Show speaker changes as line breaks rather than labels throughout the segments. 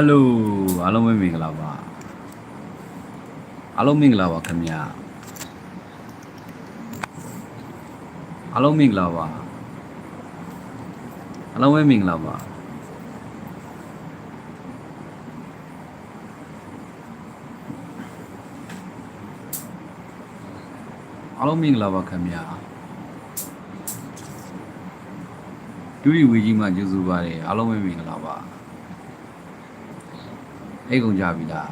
ဟယ်လိုအားလုံးပဲမင်္ဂလာပါအားလုံးမင်္ဂလာပါခင်ဗျာအားလုံးမင်္ဂလာပါအားလုံးပဲမင်္ဂလာပါအားလုံးမင်္ဂလာပါခင်ဗျာဒူရီဝေကြီးမှာကျေးဇူးပါတယ်အားလုံးပဲမင်္ဂလာပါ အိတ်ကုန်ကြပြီလား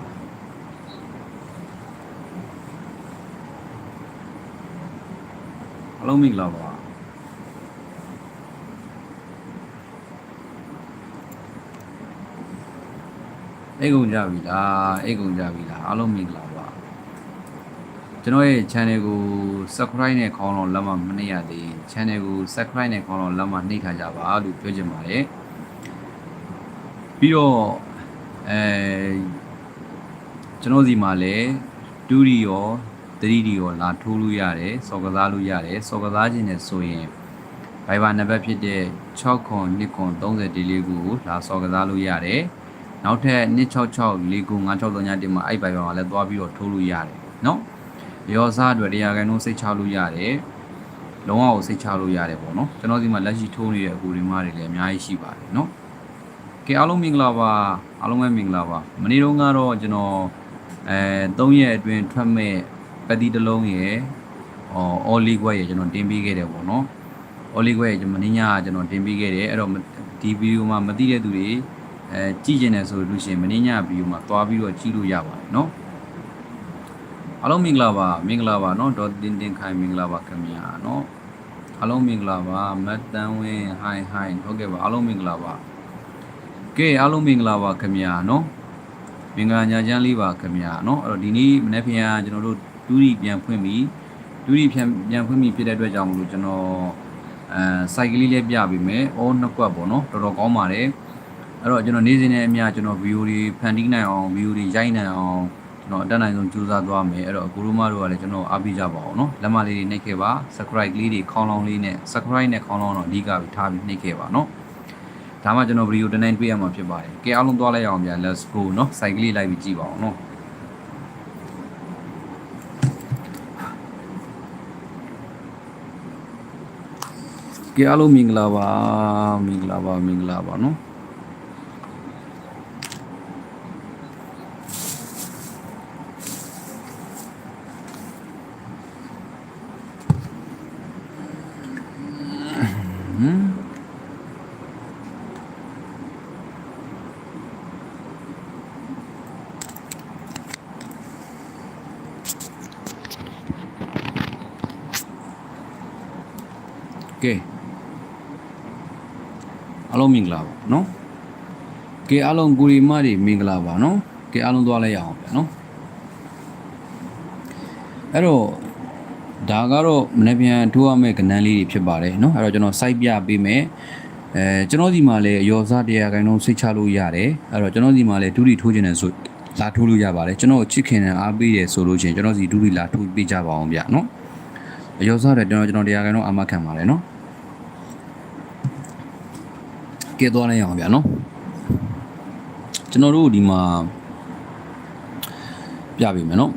အလုံးမင်္ဂလာပါအိတ်ကုန်ကြပြီလားအိတ်ကုန်ကြပြီလားအားလုံးမင်္ဂလာပါကျွန်တော်ရဲ့ channel ကို subscribe နဲ့ခေါင်းလောလက်မမနှိပ်ရသေးရင် channel ကို subscribe နဲ့ခေါင်းလောလက်မနှိပ်ထားကြပါလို့ပြောချင်ပါတယ်ပြီးတော့ အဲကျွန်တော်စီမှာလည်းဒူရီရောသတိဒီရောလာထိုးလို့ရတယ်စော်ကစားလို့ရတယ်စော်ကစားခြင်းနဲ့ဆိုရင် Viber နံပါတ်ဖြစ်တဲ့692930ဒီလေးကိုလာစော်ကစားလို့ရတယ်နောက်ထပ်266 495639တင်မှာအဲ့ Viber မှာလည်းသွားပြီးတော့ထိုးလို့ရတယ်နော်ရောစားအတွက်တရားကန်တို့စိတ်ချလို့ရတယ်လုံးဝကိုစိတ်ချလို့ရတယ်ပေါ့နော်ကျွန်တော်ဒီမှာလက်ရှိထိုးနေတဲ့အကူတွေမှတွေလည်းအများကြီးရှိပါတယ်နော်ကဲအားလုံးမင်္ဂလာပါ အားလုံးပဲမင်္ဂလာပါမနေ့တုန်းကတော့ကျွန်တော်အဲ3ရက်အတွင်းထွက်မဲ့ပတိတစ်လုံးရယ်အော်အော်လီကွက်ရယ်ကျွန်တော်တင်ပေးခဲ့တယ်ပေါ့နော်အော်လီကွက်ရယ်ကျွန်တော်မင်းညာကကျွန်တော်တင်ပေးခဲ့တယ်အဲ့တော့ဒီဗီဒီယိုမှာမသိတဲ့သူတွေအဲကြည့်ကျင်တယ်ဆိုလို့ရှိရင်မင်းညာဗီဒီယိုမှာသွားပြီးတော့ကြည့်လို့ရပါတယ်နော်အားလုံးမင်္ဂလာပါမင်္ဂလာပါနော်ဒေါ်တင်တင်ခိုင်မင်္ဂလာပါခင်ဗျာနော်အားလုံးမင်္ဂလာပါမတ်တန်ဝင်းဟိုင်ဟိုင်ဟုတ်ကဲ့ပါအားလုံးမင်္ဂလာပါ ကဲအားလုံးမင်္ဂလာပါခင်ဗျာနော်မင်္ဂလာညာချမ်းလေးပါခင်ဗျာနော်အဲ့တော့ဒီနေ့မနေ့ဖျားကျွန်တော်တို့ဒူရီပြန်ဖွင့်ပြီးဒူရီပြန်ပြန်ဖွင့်ပြီးဖြစ်တဲ့အတွက်ကြောင့်မလို့ကျွန်တော်အဲစိုက်ကလေးလေးပြပေးမယ်အော်နှစ်ကွက်ပေါ့နော်တော်တော်ကောင်းပါတယ်အဲ့တော့ကျွန်တော်နေ့စဉ်နဲ့အမျှကျွန်တော်ဗီဒီယိုတွေဖန်တီးနိုင်အောင်ဗီဒီယိုတွေရိုက်နိုင်အောင်ကျွန်တော်အတက်နိုင်ဆုံးကြိုးစားသွားမယ်အဲ့တော့အကူတို့မတို့ကလည်းကျွန်တော်အားပေးကြပါအောင်နော်လက်မလေးတွေနှိပ်ခဲ့ပါ subscribe လေးတွေခေါင်းလောင်းလေးနဲ့ subscribe နဲ့ခေါင်းလောင်းတော့အဓိကပြီးထားပြီးနှိပ်ခဲ့ပါနော် ဒါမှကျွန်တော်ဗီဒီယိုတစ်နိုင်တွေ့ရမှာဖြစ်ပါတယ်။ကဲအားလုံးသွားလိုက်အောင်ဗျာ let's go เนาะစိုက်ကလေးလိုက်ပြီးကြည့်ပါအောင်เนาะကဲအားလုံးမင်္ဂလာပါမင်္ဂလာပါမင်္ဂလာပါเนาะ ကဲအားလုံးမင်္ဂလာပါနော်ကဲအားလုံးကိုရီမတွေမင်္ဂလာပါနော်ကဲအားလုံးသွားလိုက်ရအောင်ဗျာနော်အဲ့တော့ဒါကတော့မနေ့ပြန်ထိုးရမယ့်ကဏ္ဍလေးတွေဖြစ်ပါတယ်နော်အဲ့တော့ကျွန်တော် site ပြပေးမယ်အဲကျွန်တော်ဒီမှာလည်းအယောစားတရားကိုင်းလုံးစိတ်ချလို့ရတယ်အဲ့တော့ကျွန်တော်ဒီမှာလည်းဒုတိထိုးခြင်းနဲ့ဆိုလာထိုးလို့ရပါတယ်ကျွန်တော်ချစ်ခင်နဲ့အားပေးတယ်ဆိုလို့ချင်းကျွန်တော်စီဒုတိလာထိုးပေးကြပါအောင်ဗျာနော် အယောစားတယ်ကျွန်တော်ကျွန်တော်တရားကန်တော့အာမခံပါတယ်နော်ကဲသွားလိုက်အောင်ဗျာနော်ကျွန်တော်တို့ဒီမှာပြပေးမယ်နော်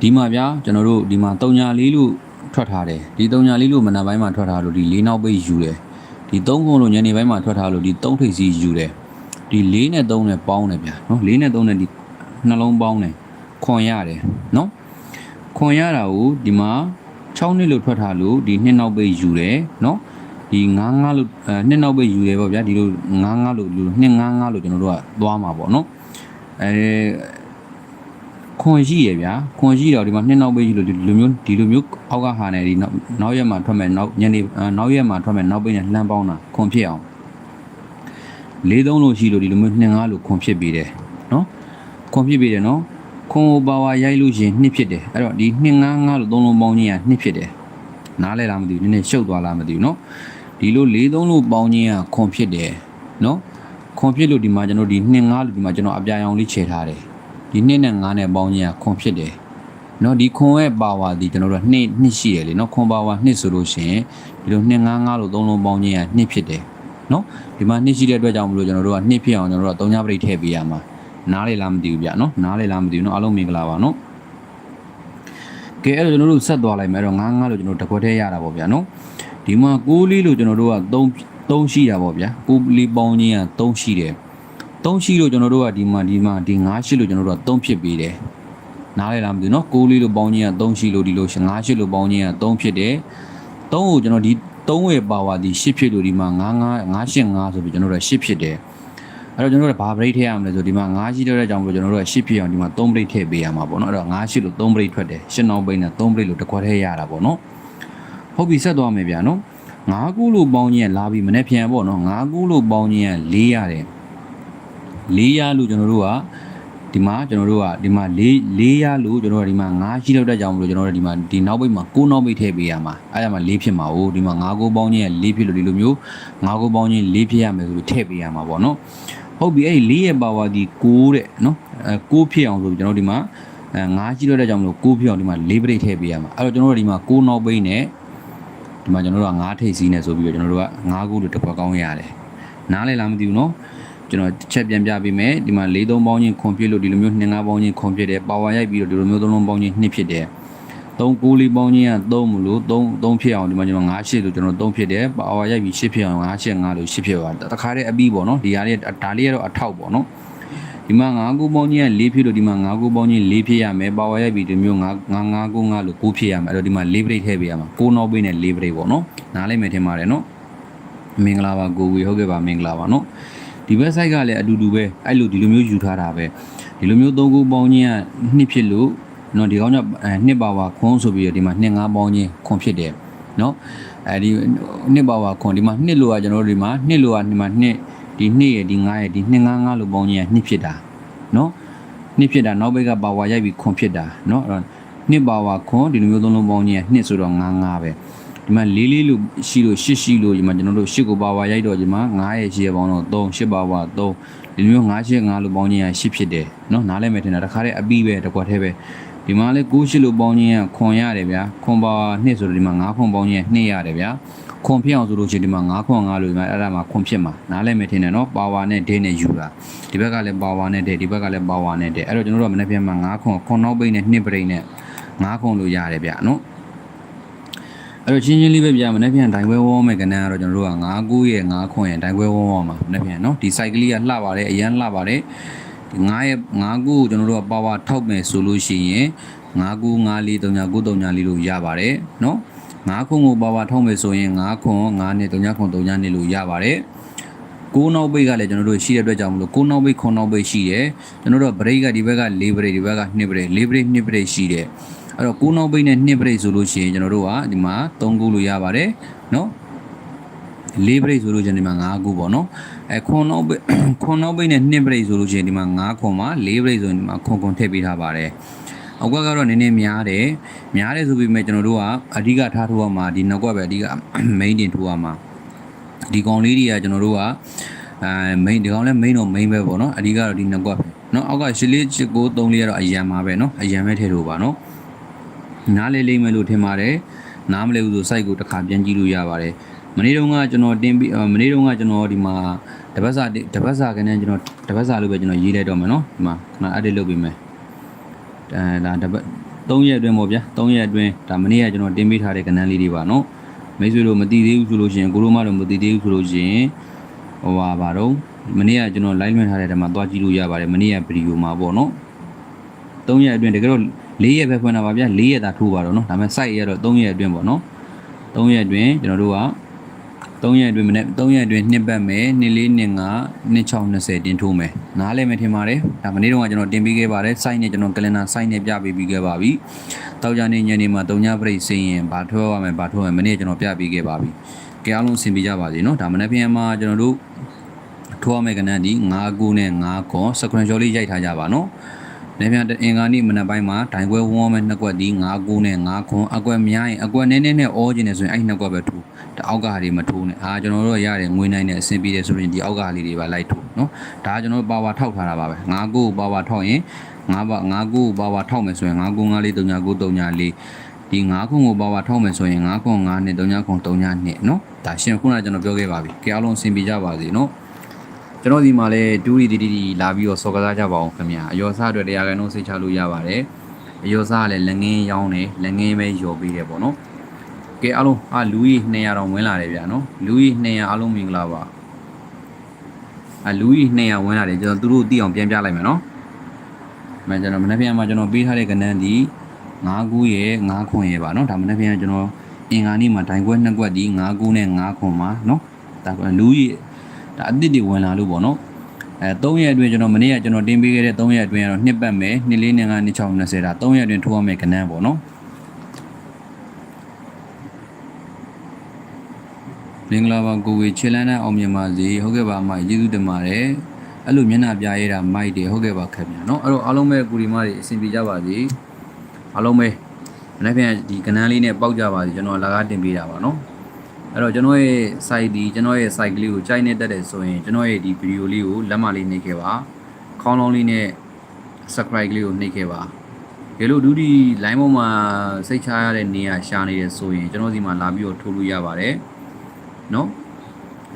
ဒီမှာဗျာကျွန်တော်တို့ဒီမှာတုံညာလေးလို့ထွက်ထားတယ်ဒီတုံညာလေးလို့မနက်ပိုင်းမှာထွက်ထားလို့ဒီလေးနောက်ပိတ်ယူတယ်ဒီသုံးခုလို့ညနေပိုင်းမှာထွက်ထားလို့ဒီသုံးထိပ်စီယူတယ်ဒီလေးနဲ့သုံးနဲ့ပေါင်းတယ်ဗျာနော်လေးနဲ့သုံးနဲ့ဒီနှလုံးပေါင်းတယ်ခွန်ရတယ်နော်ခွန်ရတာကိုဒီမှာ 6နှစ်လို့ထွက်ထားလို့ဒီနှစ်နောက်ပိတ်ယူတယ်နော်ဒီ95လို့အဲနှစ်နောက်ပဲယူတယ်ပေါ့ဗျာဒီလို95လို့လူ295လို့ကျွန်တော်တို့ကသွားမှာပေါ့နော်အဲခွန်ရှိရဗျာခွန်ရှိတော့ဒီမှာနှစ်နောက်ပဲယူလို့ဒီလိုမျိုးဒီလိုမျိုးအောက်ကဟာနေဒီနောက်နောက်ရက်မှာထွက်မယ်နောက်ညနေနောက်ရက်မှာထွက်မယ်နောက်ပိတ်နဲ့လှမ်းပေါင်းတာခွန်ဖြစ်အောင်၄သုံးလို့ရှိလို့ဒီလိုမျိုး25လို့ခွန်ဖြစ်ပြီးတယ်နော်ခွန်ဖြစ်ပြီးတယ်နော် ခွန်ပါဝါရိုက်လို့ရှင်နှစ်ဖြစ်တယ်အဲ့တော့ဒီ255လို့သုံးလုံးပေါင်းခြင်းကနှစ်ဖြစ်တယ်နားလဲလားမသိဘူးနည်းနည်းရှုပ်သွားလားမသိဘူးနော်ဒီလို၄သုံးလို့ပေါင်းခြင်းကခွန်ဖြစ်တယ်နော်ခွန်ဖြစ်လို့ဒီမှာကျွန်တော်ဒီ2 5လို့ဒီမှာကျွန်တော်အပြာရောင်လေးခြေထားတယ်ဒီ2နဲ့5နဲ့ပေါင်းခြင်းကခွန်ဖြစ်တယ်နော်ဒီခွန်ရဲ့ပါဝါဒီကျွန်တော်တို့2နှစ်ရှိတယ်လေနော်ခွန်ပါဝါ2ဆိုလို့ရှိရင်ဒီလို2 5 5လို့သုံးလုံးပေါင်းခြင်းက2ဖြစ်တယ်နော်ဒီမှာနှစ်ရှိတဲ့အတွက်ကြောင့်မလို့ကျွန်တော်တို့ကနှစ်ဖြစ်အောင်ကျွန်တော်တို့က3ညပရိတ်ထည့်ပေးရမှာ နားလေလားမသိဘူးဗျနော်နားလေလားမသိဘူးနော်အားလုံးမင်္ဂလာပါနော်ကဲအဲ့တော့ကျွန်တော်တို့ဆက်သွားလိုက်မယ်အဲ့တော့9 9လို့ကျွန်တော်တို့တစ်ခွက်ထဲရတာပေါ့ဗျာနော်ဒီမှာ6လေးလို့ကျွန်တော်တို့က3 3ရှိတာပေါ့ဗျာ6လေးပေါင်းချင်းက3ရှိတယ်3ရှိလို့ကျွန်တော်တို့ကဒီမှာဒီမှာဒီ9ရှိလို့ကျွန်တော်တို့က3ဖြစ်ပေးတယ်နားလေလားမသိဘူးနော်6လေးလို့ပေါင်းချင်းက3ရှိလို့ဒီလို9ရှိလို့ပေါင်းချင်းက3ဖြစ်တယ်3ကိုကျွန်တော်ဒီ3ရဲ့ပါဝါဒီ10ဖြစ်လို့ဒီမှာ9 9 9 8 5ဆိုပြီးကျွန်တော်တို့က10ဖြစ်တယ် အဲ့တော့ကျွန်တော်တို့ကဘာ break ထည့်ရမလဲဆိုဒီမှာ9ရှိတဲ့ကြောင့်ကျွန်တော်တို့က10ဖြစ်အောင်ဒီမှာ3 break ထည့်ပေးရမှာပေါ့နော်အဲ့တော့9ရှိလို့3 break ထွက်တယ်10နောက်ပိတ်နဲ့3 break လို့တစ်ခွက်ထဲရတာပေါ့နော်ဟုတ်ပြီဆက်သွားမယ်ဗျာနော်9ခုလို့ပေါင်းချင်းလာပြီးမနေ့ပြန်ပေါ့နော်9ခုလို့ပေါင်းချင်းက4ရတယ်4ရလို့ကျွန်တော်တို့ကဒီမှာကျွန်တော်တို့ကဒီမှာ4 4ရလို့ကျွန်တော်တို့ကဒီမှာ9ရှိလောက်တဲ့ကြောင့်မလို့ကျွန်တော်တို့ဒီမှာဒီနောက်ပိတ်မှာ9နောက်ပိတ်ထည့်ပေးရမှာအဲ့ဒါမှ4ဖြစ်မှာ哦ဒီမှာ9ခုပေါင်းချင်းက4ဖြစ်လို့ဒီလိုမျိုး9ခုပေါင်းချင်း4ဖြစ်ရမယ်ဆိုပြီးထည့်ပေးရမှာပေါ့နော် ဟုတ်ပြီအဲ့ဒီ၄ရဲ့ပါဝါဒီ6တဲ့နော်အဲ6ဖြစ်အောင်ဆိုပြီးကျွန်တော်ဒီမှာအဲ9ရှိတော့တဲ့ကြောင့်မလို့6ဖြစ်အောင်ဒီမှာ၄ပရိတ်ထည့်ပေးရမှာအဲ့တော့ကျွန်တော်တို့ဒီမှာ6နောက်ပိန်းနဲ့ဒီမှာကျွန်တော်တို့က9ထိပ်စီးနေဆိုပြီးတော့ကျွန်တော်တို့က9ခုလို့တစ်ခွက်ကောင်းရတယ်နားလည်လားမသိဘူးနော်ကျွန်တော်ချက်ပြန်ပြပေးမယ်ဒီမှာ၄သုံးပေါင်းချင်းခွန်ပြည့်လို့ဒီလိုမျိုး2 5ပေါင်းချင်းခွန်ပြည့်တယ်ပါဝါရိုက်ပြီးတော့ဒီလိုမျိုးသုံးလုံးပေါင်းချင်း2ဖြစ်တယ် 3 6ပေါင်းချင်းက3မလို့3 3ဖြစ်အောင်ဒီမှာကျွန်တော်9 8လို့ကျွန်တော်3ဖြစ်တယ်ပါဝါရိုက်ပြီး8ဖြစ်အောင်9 8 5လို့8ဖြစ်သွားတယ်တခါတည်းအပြီးပေါ့နော်ဒီဟာလေးဒါလေးကတော့အထောက်ပေါ့နော်ဒီမှာ9ခုပေါင်းချင်းက4ဖြစ်လို့ဒီမှာ9ခုပေါင်းချင်း4ဖြစ်ရမယ်ပါဝါရိုက်ပြီးဒီမျိုး9 9 9ခု5လို့9ဖြစ်ရမယ်အဲ့တော့ဒီမှာ4 break ထည့်ပေးရမှာ9နောက်ပေးနဲ့4 break ပေါ့နော်နားလိုက်မယ်ထင်ပါတယ်နော်မင်္ဂလာပါကိုဝေဟုတ်ကဲ့ပါမင်္ဂလာပါနော်ဒီ website ကလည်းအတူတူပဲအဲ့လိုဒီလိုမျိုးယူထားတာပဲဒီလိုမျိုး3ခုပေါင်းချင်းက2ဖြစ်လို့ เนาะဒီကောင်းကနှစ်ပါဝါခွန်းဆိုပြီးတော့ဒီမှာနှစ်5ပေါင်းချင်းခွန်ဖြစ်တယ်เนาะအဲဒီနှစ်ပါဝါခွန်ဒီမှာနှစ်လို့ကကျွန်တော်တို့ဒီမှာနှစ်လို့ကဒီမှာနှစ်ဒီနှစ်ရယ်ဒီ9ရယ်ဒီနှစ်9 9လို့ပေါင်းချင်းကနှစ်ဖြစ်တာเนาะနှစ်ဖြစ်တာနောက်ဘက်ကပါဝါရိုက်ပြီးခွန်ဖြစ်တာเนาะအဲ့တော့နှစ်ပါဝါခွန်ဒီလိုမျိုးသုံးလုံးပေါင်းချင်းကနှစ်ဆိုတော့9 9ပဲဒီမှာလေးလေးလို့ရှိလို့ရှစ်ရှိလို့ဒီမှာကျွန်တော်တို့ရှစ်ကိုပါဝါရိုက်တော့ဒီမှာ9ရဲ့ရှိရပေါင်းတော့3ရှစ်ပါဝါ3ဒီလိုမျိုး9ရှစ်9လို့ပေါင်းချင်းကရှစ်ဖြစ်တယ်เนาะနားလဲမယ်ထင်တာတခါတည်းအပြီးပဲတစ်ခွက်တည်းပဲ ဒီမှာလဲ9ရှစ်လို့ပေါင်းခြင်းကခွန်ရတယ်ဗျာခွန်ပါနှစ်ဆိုတော့ဒီမှာ9ခွန်ပေါင်းခြင်းနှစ်ရတယ်ဗျာခွန်ဖြစ်အောင်ဆိုလို့ရှိရင်ဒီမှာ9ခွန်5လို့ဒီမှာအဲ့ဒါမှာခွန်ဖြစ်မှာနားလဲမယ်ထင်တယ်နော်ပါဝါနဲ့ဒဲနဲ့ယူတာဒီဘက်ကလည်းပါဝါနဲ့ဒဲဒီဘက်ကလည်းပါဝါနဲ့ဒဲအဲ့တော့ကျွန်တော်တို့ကမနေ့ပြန်မှာ9ခွန်ခွန်နောက်ပိတ်နဲ့2ပိတ်နဲ့9ခွန်လို့ရတယ်ဗျာနော်အဲ့တော့ချင်းချင်းလေးပဲပြမနေ့ပြန်ဒိုင်ဝဲဝေါ်မယ်ကနန်းကတော့ကျွန်တော်တို့က9 9ရဲ့9ခွန်ရဲ့ဒိုင်ဝဲဝေါ်မှာမနေ့ပြန်နော်ဒီ site ကလေးကလှပါတယ်အရန်လှပါတယ် ဒီ9ရဲ့9ခုကိုကျွန်တော်တို့ကပါဝါထောက်မယ်ဆိုလို့ရှိရင်9ခု9လေး3ညာ9 3ညာလေးလို့ရပါတယ်เนาะ9ခွန်ကိုပါဝါထောက်မယ်ဆိုရင်9ခွန်9နဲ့3ညာခွန်3ညာနဲ့လို့ရပါတယ်ကိုးနောက်ပိတ်ကလည်းကျွန်တော်တို့ရှိတဲ့အတွက်ကြောင့်မလို့ကိုးနောက်ပိတ်ခွန်နောက်ပိတ်ရှိတယ်ကျွန်တော်တို့က break ကဒီဘက်က4 break ဒီဘက်က2 break 4 break 2 break ရှိတယ်အဲ့တော့ကိုးနောက်ပိတ်နဲ့2 break ဆိုလို့ရှိရင်ကျွန်တော်တို့ကဒီမှာ3ခုလို့ရပါတယ်เนาะ4 break ဆိုလို့ရှိရင်ဒီမှာ5ခုပေါ့เนาะ အဲခွန်နှုတ်ခွန်နှုတ်ပိတ်နဲ့2 break ဆိုလို့ရှိရင်ဒီမှာ9ခွန်မှာ4 break ဆိုရင်ဒီမှာခွန်ခွန်ထည့်ပေးထားပါတယ်အကွက်ကတော့နည်းနည်းများတယ်များတယ်ဆိုပေမဲ့ကျွန်တော်တို့ကအဓိကထားထိုးရမှာဒီနောက်ကွက်ပဲအဓိက main တင်ထိုးရမှာဒီကောင်လေးတွေကကျွန်တော်တို့ကအဲ main ဒီကောင်လည်း main တော့ main ပဲပေါ့နော်အဓိကတော့ဒီနောက်ကွက်ပဲနော်အောက်ကရှစ်လေးချစ်ကိုသုံးလေးကတော့အရန်ပါပဲနော်အရန်ပဲထည့်ထိုးပါနော်နားလေးလိမ့်မယ်လို့ထင်ပါတယ်နားမလဲဘူးဆိုစိုက်ကိုတစ်ခါပြန်ကြည့်လို့ရပါတယ် မနေ့တုန်းကကျွန်တော်တင်ပြီးမနေ့တုန်းကကျွန်တော်ဒီမှာတပတ်စာတပတ်စာကနေကျွန်တော်တပတ်စာလို့ပဲကျွန်တော်ရေးလိုက်တော့မယ်နော်ဒီမှာခဏ edit လုပ်ပေးမယ်အဲဒါတပတ်3ရက်အတွင်းပေါ့ဗျာ3ရက်အတွင်းဒါမနေ့ကကျွန်တော်တင်ပေးထားတဲ့ကဏ္ဍလေးတွေပါနော်မိတ်ဆွေတို့မသိသေးဘူးဆိုလို့ရှိရင်ကိုရိုမတို့မသိသေးဘူးဆိုလို့ရှိရင်ဟိုပါပါတော့မနေ့ကကျွန်တော် live လွှင့်ထားတဲ့တမှာသွားကြည့်လို့ရပါတယ်မနေ့ကဗီဒီယိုမှာပေါ့နော်3ရက်အတွင်းတကယ်တော့4ရက်ပဲဖွင့်တာပါဗျာ4ရက်သာထိုးပါတော့နော်ဒါပေမဲ့ site ရတော့3ရက်အတွင်းပေါ့နော်3ရက်အတွင်းကျွန်တော်တို့က 3ရက်အတွင်းမနေ့3ရက်အတွင်းနှစ်ပတ်မယ်2 4 2 5 2 6 20တင်ထိုးမယ်နားလဲမယ်ထင်ပါတယ်ဒါမနေ့တုန်းကကျွန်တော်တင်ပေးခဲ့ပါတယ် site နဲ့ကျွန်တော် calendar site နဲ့ပြပေးပြီးခဲ့ပါပြီတောက်ကြနေညနေမှာ3ညပရိတ်စင်းရင်ဘာထွဲရမယ်ဘာထွဲရမယ်မနေ့ကျွန်တော်ပြပေးခဲ့ပါပြီကြအားလုံးအဆင်ပြေကြပါစေเนาะဒါမနေ့ပြန်မှာကျွန်တော်တို့ထိုးရမယ့်ကဏ္ဍဒီ9ခုနဲ့9ခွန် screenshot လေးရိုက်ထားကြပါเนาะ နေပြန်အင်္ဂါနေ့မနက်ပိုင်းမှာဒိုင်ပွဲဝန်းဝန်းမဲ့နှစ်ကွက်ဒီ9ခုနဲ့9ခွန်အကွက်များရင်အကွက်နည်းနည်းနဲ့အောခြင်းနေဆိုရင်အဲ့နှစ်ကွက်ပဲထိုးတအောက်ကဟာတွေမထိုးနဲ့အာကျွန်တော်တို့ရတယ်ငွေနိုင်နဲ့အဆင်ပြေတယ်ဆိုရင်ဒီအောက်ကဟာလေးတွေပါလိုက်ထိုးเนาะဒါကကျွန်တော်တို့ပါဝါထောက်ထားတာပါပဲ9ခုပါဝါထောက်ရင်9ပါ9ခုပါဝါထောက်မယ်ဆိုရင်9ခု9လေး3 9 9 3 4 ဒီ9ခုကိုပါဝါထောက်မယ်ဆိုရင်9ခု9နှစ်3ခု3ညနှစ်เนาะဒါရှင်ခုနကကျွန်တော်ပြောခဲ့ပါပြီကြအားလုံးအဆင်ပြေကြပါစေเนาะ ကျွန်တော်ဒီမှာလဲဒူရီတီတီလာပြီးတော့စော်ကစားကြပါအောင်ခင်ဗျာအယောစားအတွက်တရားခိုင်နှုန်းစိတ်ချလို့ရပါတယ်အယောစားကလည်းလက်ငင်းရောင်းတယ်လက်ငင်းပဲယော်ပေးတယ်ပေါ့နော်ကဲအားလုံးအာလူကြီး200တောင်ဝင်လာတယ်ဗျာနော်လူကြီး200အားလုံးမင်္ဂလာပါအာလူကြီး200ဝင်လာတယ်ကျွန်တော်သူတို့သိအောင်ပြန်ပြလိုက်မယ်နော်မကျွန်တော်မနေ့ပြန်မှာကျွန်တော်ပေးထားတဲ့ကဏ္ဍဒီ9ခုရဲ့9ခွန်ရဲ့ပါနော်ဒါမနေ့ပြန်ကျွန်တော်အင်္ဂါနေ့မှာဒိုင်ခွက်နှစ်ခွက်ဒီ9ခုနဲ့9ခွန်မှာနော်ဒါကလူကြီး ဒါအစ်စ်တွေဝင်လာလို့ပေါ့နော်အဲ3ရက်အတွင်းကျွန်တော်မနေ့ကကျွန်တော်တင်ပေးခဲ့တဲ့3ရက်အတွင်းကတော့နှစ်ပတ်မယ်2 4 9 2 6 20ဒါ3ရက်အတွင်းထိုးရမယ်ကဏ္ဍပေါ့နော် မင်္ဂလာပါကိုဝေချေလန်းတဲ့အောင်မြင်ပါစေဟုတ်ကဲ့ပါအမကျေးဇူးတင်ပါတယ်အဲ့လိုမျက်နှာပြရဲတာမိုက်တယ်ဟုတ်ကဲ့ပါခင်ဗျာเนาะအဲ့တော့အားလုံးပဲကူဒီမတွေအဆင်ပြေကြပါစေအားလုံးပဲမနေ့ပြန်ဒီကနန်းလေးနဲ့ပေါက်ကြပါစေကျွန်တော်လာကားတင်ပေးတာပါเนาะ အဲ့တော့ကျွန်တော်ရဲ့ site ဒီကျွန်တော်ရဲ့ site ကလေးကိုကြိုက်နေတတ်တယ်ဆိုရင်ကျွန်တော်ရဲ့ဒီဗီဒီယိုလေးကိုလက်မလေးနှိပ်ခဲ့ပါခေါင်းလုံးလေးနဲ့ subscribe ကလေးကိုနှိပ်ခဲ့ပါဒီလိုဒုတိ line ပေါ်မှာစိတ်ချရတဲ့နေရာရှာနေတယ်ဆိုရင်ကျွန်တော်ဒီမှာလာပြီးတော့ထိုးလို့ရပါတယ်နော်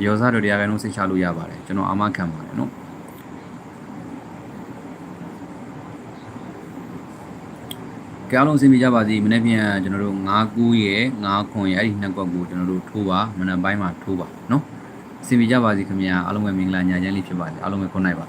ရောစားတို့တရားခိုင်လုံးစိတ်ချလို့ရပါတယ်ကျွန်တော်အာမခံပါတယ်နော် ကြောင်းလုံးစင်ပြကြပါစီမနေ့ပြန်ကျွန်တော်တို့9ကူးရဲ့9ခွန်ရဲ့အဲ့ဒီနှစ်ကွက်ကိုကျွန်တော်တို့ထိုးပါမနက်ပိုင်းမှာထိုးပါနော်စင်ပြကြပါစီခင်ဗျာအားလုံးပဲမင်္ဂလာညချမ်းလေးဖြစ်ပါစေအားလုံးပဲခုနိုင်ပါ